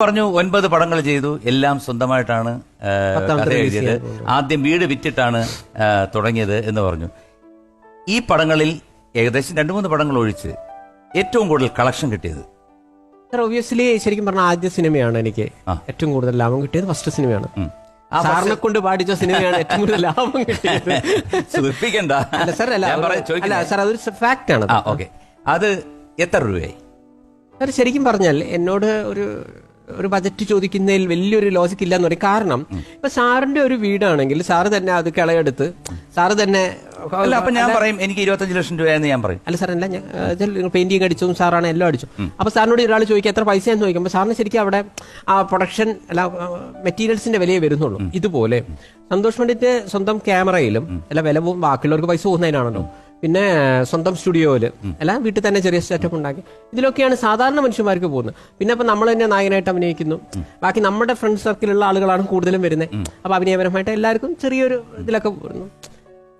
പറഞ്ഞു ഒൻപത് പടങ്ങൾ ചെയ്തു. എല്ലാം സ്വന്തമായിട്ടാണ് കഥ എഴുതിയത്. ആദ്യം വീട് വിറ്റിട്ടാണ് തുടങ്ങിയത് എന്ന് പറഞ്ഞു. ഈ പടങ്ങളിൽ ഏകദേശം രണ്ടു മൂന്ന് പടങ്ങൾ ഒഴിച്ച് ഏറ്റവും കൂടുതൽ കളക്ഷൻ കിട്ടിയത്. സാർ ഒബിയസ്ലി ശരിക്കും പറഞ്ഞ ആദ്യ സിനിമയാണ് എനിക്ക് ഏറ്റവും കൂടുതൽ ലാഭം കിട്ടിയത് ഫസ്റ്റ് സിനിമയാണ്. സാറിനെ കൊണ്ട് പാടിച്ച സിനിമയാണ് ഏറ്റവും കൂടുതൽ ലാഭം കിട്ടിയത്. സൂചിപ്പിക്കണ്ട. അല്ല സാർ അല്ല. സാർ അതൊരു ഫാക്റ്റ് ആണ്. അത് എത്ര രൂപയായി? സാർ ശരിക്കും പറഞ്ഞാൽ എന്നോട് ഒരു ഒരു ബജറ്റ് ചോദിക്കുന്നതിൽ വലിയൊരു ലോജിക് ഇല്ല എന്ന് പറയും. കാരണം ഇപ്പൊ സാറിന്റെ ഒരു വീടാണെങ്കിൽ സാറ് തന്നെ അത് കിളയെടുത്ത് സാറ് തന്നെ അല്ല അപ്പൊ ഞാൻ പറയും എനിക്ക് ഇരുപത്തഞ്ച് ലക്ഷം രൂപയെന്ന് ഞാൻ പറയും. അല്ല സാർ അല്ല ഞാൻ പെയിന്റിങ് അടിച്ചു സാറാണ് എല്ലാം അടിച്ചു. അപ്പൊ സാറിനോട് ഒരാൾ ചോദിക്കുക എത്ര പൈസ എന്ന് ചോദിക്കുമ്പോൾ സാറിന് ശരിക്കും അവിടെ ആ പ്രൊഡക്ഷൻ അല്ല മെറ്റീരിയൽസിന്റെ വിലയെ വരുന്നുള്ളൂ. ഇതുപോലെ സന്തോഷ് പണ്ഡിറ്റ് സ്വന്തം ക്യാമറയിലും അല്ല വില ബാക്കിയുള്ളവർക്ക് പൈസ പോകുന്നതിനാണല്ലോ. പിന്നെ സ്വന്തം സ്റ്റുഡിയോയിൽ. അല്ല വീട്ടിൽ തന്നെ ചെറിയ സെറ്റപ്പ് ഉണ്ടാക്കി. ഇതിലൊക്കെയാണ് സാധാരണ മനുഷ്യന്മാർക്ക് പോകുന്നത്. പിന്നെ അപ്പൊ നമ്മൾ തന്നെ നായകനായിട്ട് അഭിനയിക്കുന്നു. ബാക്കി നമ്മുടെ ഫ്രണ്ട് സർക്കിളിലുള്ള ആളുകളാണ് കൂടുതലും വരുന്നത് അപ്പൊ അഭിനയപരമായിട്ട് എല്ലാവർക്കും ചെറിയൊരു ഇതിലൊക്കെ വരുന്നു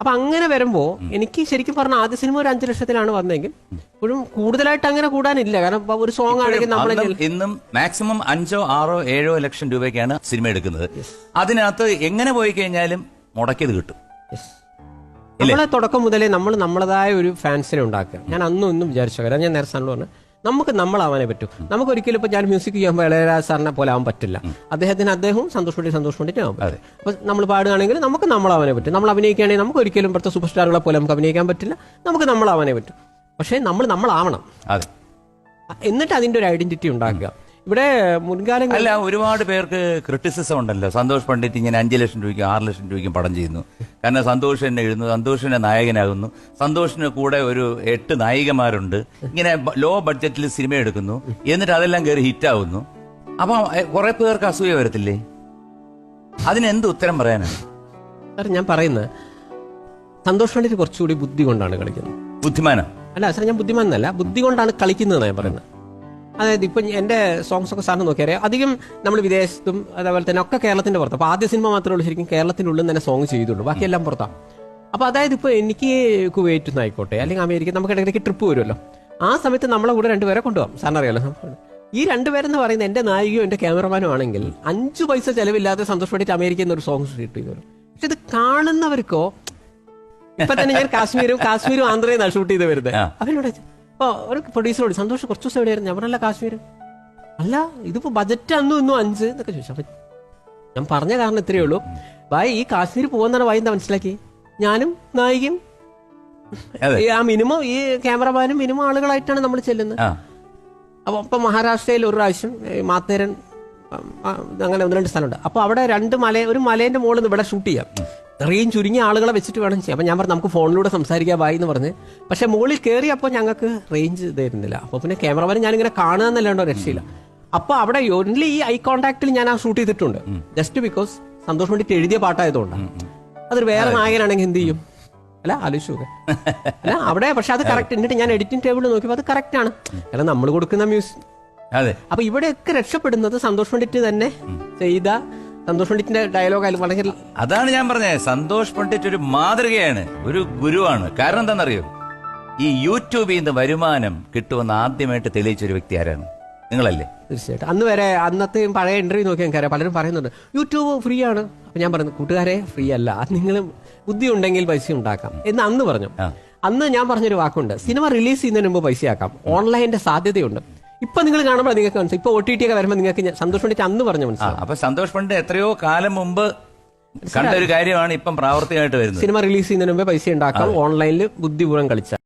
അപ്പൊ അങ്ങനെ വരുമ്പോ എനിക്ക് ശരിക്കും പറഞ്ഞ ആദ്യ സിനിമ ഒരു അഞ്ചു ലക്ഷത്തിലാണ് വന്നെങ്കിൽ ഇപ്പോഴും കൂടുതലായിട്ട് അങ്ങനെ കൂടാനില്ല. കാരണം ഒരു സോങ് ആണെങ്കിൽ നമ്മൾ ഇന്നും മാക്സിമം അഞ്ചോ ആറോ ഏഴോ ലക്ഷം രൂപയ്ക്കാണ് സിനിമ എടുക്കുന്നത്. അതിനകത്ത് എങ്ങനെ പോയി കഴിഞ്ഞാലും മുടക്കിയത് കിട്ടും. നമ്മളെ തുടക്കം മുതലേ നമ്മൾ നമ്മളതായ ഒരു ഫാൻസിനെ ഉണ്ടാക്കുക. ഞാൻ അന്നും ഇന്നും വിചാരിച്ചു കാരണം ഞാൻ നേരത്തെ സാറിനോട് പറഞ്ഞു നമുക്ക് നമ്മളാവാനേ പറ്റൂ. നമുക്ക് ഒരിക്കലും ഇപ്പൊ ഞാൻ മ്യൂസിക് ചെയ്യുമ്പോൾ ഇളയരാജ സാറിനെ പോലെ ആവാൻ പറ്റില്ല. അദ്ദേഹത്തിന് അദ്ദേഹവും സന്തോഷ് വേണ്ടി സന്തോഷ് പണ്ടിട്ട് ആവാൻ പറ്റും. അപ്പൊ നമ്മൾ പാടുകയാണെങ്കിൽ നമുക്ക് നമ്മളാവാനേ പറ്റും. നമ്മൾ അഭിനയിക്കുകയാണെങ്കിൽ നമുക്ക് ഒരിക്കലും ഇപ്പോഴത്തെ സൂപ്പർ സ്റ്റാറുകളെ പോലെ നമുക്ക് അഭിനയിക്കാൻ പറ്റില്ല. നമുക്ക് നമ്മളാവാനേ പറ്റും. പക്ഷേ നമ്മൾ നമ്മളാവണം. അതെ. എന്നിട്ട് അതിന്റെ ഒരു ഐഡന്റിറ്റി ഉണ്ടാക്കുക. ഇവിടെ മുൻകാലങ്ങളിൽ അല്ല ഒരുപാട് പേർക്ക് ക്രിറ്റിസിസം ഉണ്ടല്ലോ. സന്തോഷ് പണ്ഡിറ്റ് ഇങ്ങനെ അഞ്ചു ലക്ഷം രൂപയ്ക്കും ആറ് ലക്ഷം രൂപയ്ക്കും പടം ചെയ്യുന്നു. കാരണം സന്തോഷ് തന്നെ എഴുതുന്നു സന്തോഷിന്റെ നായകനാകുന്നു. സന്തോഷിന് കൂടെ ഒരു എട്ട് നായികമാരുണ്ട്. ഇങ്ങനെ ലോ ബഡ്ജറ്റിൽ സിനിമ എടുക്കുന്നു. എന്നിട്ട് അതെല്ലാം കയറി ഹിറ്റാവുന്നു അപ്പൊ കുറെ പേർക്ക് അസൂയ വരത്തില്ലേ? അതിനെന്ത് ഉത്തരം പറയാനാണ്? സാർ ഞാൻ പറയുന്നത്. സന്തോഷ് പണ്ഡിറ്റ് കുറച്ചുകൂടി ബുദ്ധി കൊണ്ടാണ് കളിക്കുന്നത്. ബുദ്ധിമാനാ? അല്ല സാർ ഞാൻ ബുദ്ധിമാനല്ല. ബുദ്ധി കൊണ്ടാണ് കളിക്കുന്നത് ഞാൻ പറയുന്നത്. അതായത് ഇപ്പം എന്റെ സോങ്സ് ഒക്കെ സാറിന് നോക്കിയാൽ അധികം നമ്മൾ വിദേശത്തും അതേപോലെ തന്നെ ഒക്കെ കേരളത്തിന്റെ പുറത്ത്. അപ്പോൾ ആദ്യ സിനിമ മാത്രമേ ഉള്ളൂ ശരിക്കും കേരളത്തിനുള്ളിൽ തന്നെ സോങ് ചെയ്തുള്ളൂ. ബാക്കിയെല്ലാം പുറത്താണ് അപ്പോൾ അതായത് ഇപ്പോൾ എനിക്ക് കുവൈറ്റിൽ ആയിക്കോട്ടെ അല്ലെങ്കിൽ അമേരിക്ക നമുക്ക് ഇടയ്ക്ക് ട്രിപ്പ് വരുമല്ലോ. ആ സമയത്ത് നമ്മളെ കൂടെ രണ്ടുപേരെ കൊണ്ടുപോകാം. സാറിന് അറിയാലോ ഈ രണ്ടുപേരെന്ന് പറയുന്നത് എന്റെ നായികയോ എന്റെ ക്യാമറമാനും ആണെങ്കിൽ അഞ്ച് പൈസ ചിലവില്ലാതെ സന്തോഷപ്പെട്ടിട്ട് അമേരിക്കയിൽ നിന്ന് ഒരു സോങ് ഷൂട്ട് ചെയ്തു പക്ഷെ ഇത് കാണുന്നവർക്കോ ഇപ്പൊ തന്നെ ഞാൻ കാശ്മീരും കാശ്മീരും ആന്ധ്രയിൽ ഷൂട്ട് ചെയ്ത് വരുന്നത്. അവരോട് ഇപ്പൊ ഒരു പ്രൊഡ്യൂസറോട് സന്തോഷം കുറച്ച് ദിവസം എവിടെയായിരുന്നു? ഞാൻ പറഞ്ഞല്ല കാശ്മീർ അല്ല ഇതിപ്പോൾ ബജറ്റ് അന്നും ഇന്നും അഞ്ച് എന്നൊക്കെ ചോദിച്ചു. അപ്പം ഞാൻ പറഞ്ഞ കാരണം ഇത്രയേ ഉള്ളൂ. ഭായ് ഈ കാശ്മീർ പോകുന്നതാണ് ഭായി എന്താ മനസ്സിലാക്കി? ഞാനും നായികയും ആ മിനിമം ഈ ക്യാമറമാനും മിനിമം ആളുകളായിട്ടാണ് നമ്മൾ ചെല്ലുന്നത്. അപ്പോൾ അപ്പൊ ഇപ്പൊ മഹാരാഷ്ട്രയിൽ ഒരു പ്രാവശ്യം മാത്തേരൻ അങ്ങനെ ഒന്ന് രണ്ട് സ്ഥലമുണ്ട്. അപ്പോൾ അവിടെ രണ്ട് മല ഒരു മലേന്റെ മുകളിൽ നിന്ന് ഇവിടെ ഷൂട്ട് ചെയ്യാം. ഇത്രയും ചുരുങ്ങിയ ആളുകളെ വെച്ചിട്ട് വേണം ചെയ്യാം അപ്പൊ ഞാൻ പറഞ്ഞു നമുക്ക് ഫോണിലൂടെ സംസാരിക്കാൻ വായി എന്ന് പറഞ്ഞ്. പക്ഷെ മുകളിൽ കയറിയപ്പോൾ ഞങ്ങൾക്ക് റേഞ്ച് തരുന്നില്ല. അപ്പൊ പിന്നെ ക്യാമറമാൻ ഞാനിങ്ങനെ കാണുക എന്നല്ലാണ്ടോ രക്ഷയില്ല. അപ്പോൾ അവിടെ ഓൺലി ഈ ഐ കോണ്ടാക്റ്റിൽ ഞാൻ ആ ഷൂട്ട് ചെയ്തിട്ടുണ്ട്. ജസ്റ്റ് ബിക്കോസ് സന്തോഷം വേണ്ടിയിട്ട് എഴുതിയ പാട്ടായതുകൊണ്ടാണ് അതൊരു വേറെ നായകനാണെങ്കിൽ എന്ത് ചെയ്യും? അല്ല ആലോചിച്ചു അല്ല അവിടെ പക്ഷെ അത് കറക്റ്റ് എന്നിട്ട് ഞാൻ എഡിറ്റിംഗ് ടേബിൾ നോക്കിയപ്പോൾ അത് കറക്റ്റ് ആണ്. കാരണം നമ്മൾ കൊടുക്കുന്ന മ്യൂസിക് അതെ. അപ്പൊ ഇവിടെയൊക്കെ രക്ഷപ്പെടുന്നത് സന്തോഷം പണ്ഡിറ്റ് തന്നെ ചെയ്ത സന്തോഷ് പണ്ഡിറ്റിന്റെ ഡയലോഗ് വളരെ അതാണ് ഞാൻ പറഞ്ഞത്. സന്തോഷ് പണ്ഡിറ്റ് ഒരു മാതൃകയാണ് ഒരു ഗുരുവാണ്. കാരണം എന്താണെന്നറിയോ? ഈ യൂട്യൂബിൽ നിന്ന് വരുമാനം കിട്ടുമെന്ന് ആദ്യമായിട്ട് തെളിയിച്ച ഒരു വ്യക്തി ആരാണ്? നിങ്ങളല്ലേ? തീർച്ചയായിട്ടും. അന്ന് വരെ അന്നത്തെ പഴയ ഇന്റർവ്യൂ നോക്കിയാൽ എനിക്കറിയാം പലരും പറയുന്നുണ്ട് യൂട്യൂബ് ഫ്രീ ആണ്. അപ്പൊ ഞാൻ പറഞ്ഞു കൂട്ടുകാരെ ഫ്രീ അല്ല. അത് നിങ്ങൾ ബുദ്ധി ഉണ്ടെങ്കിൽ പൈസ ഉണ്ടാക്കാം. എന്ന് അന്ന് പറഞ്ഞു. അന്ന് ഞാൻ പറഞ്ഞൊരു വാക്കുണ്ട് സിനിമ റിലീസ് ചെയ്യുന്നതിന് മുമ്പ് പൈസയാക്കാം. ഓൺലൈനിന്റെ സാധ്യതയുണ്ട്. ഇപ്പൊ നിങ്ങൾ കാണുമ്പോൾ നിങ്ങൾക്ക് മനസ്സിലായി. ഇപ്പൊ ഒ ടി ടി ഒക്കെ വരുമ്പോൾ നിങ്ങൾക്ക് സന്തോഷ് പണ്ഡിറ്റ് അന്ന് പറഞ്ഞു മനസ്സിലാവും. അപ്പൊ സന്തോഷ് പണ്ഡിറ്റ് എത്രയോ കാലം മുമ്പ് കണ്ട ഒരു കാര്യമാണ് ഇപ്പം പ്രാവർത്തികമായിട്ട് വരുന്നത്. സിനിമ റിലീസ് ചെയ്യുന്നതിന് മുമ്പേ പൈസ ഉണ്ടാക്കാം. ഓൺലൈനിൽ ബുദ്ധിപൂർവം കളിച്ചാൽ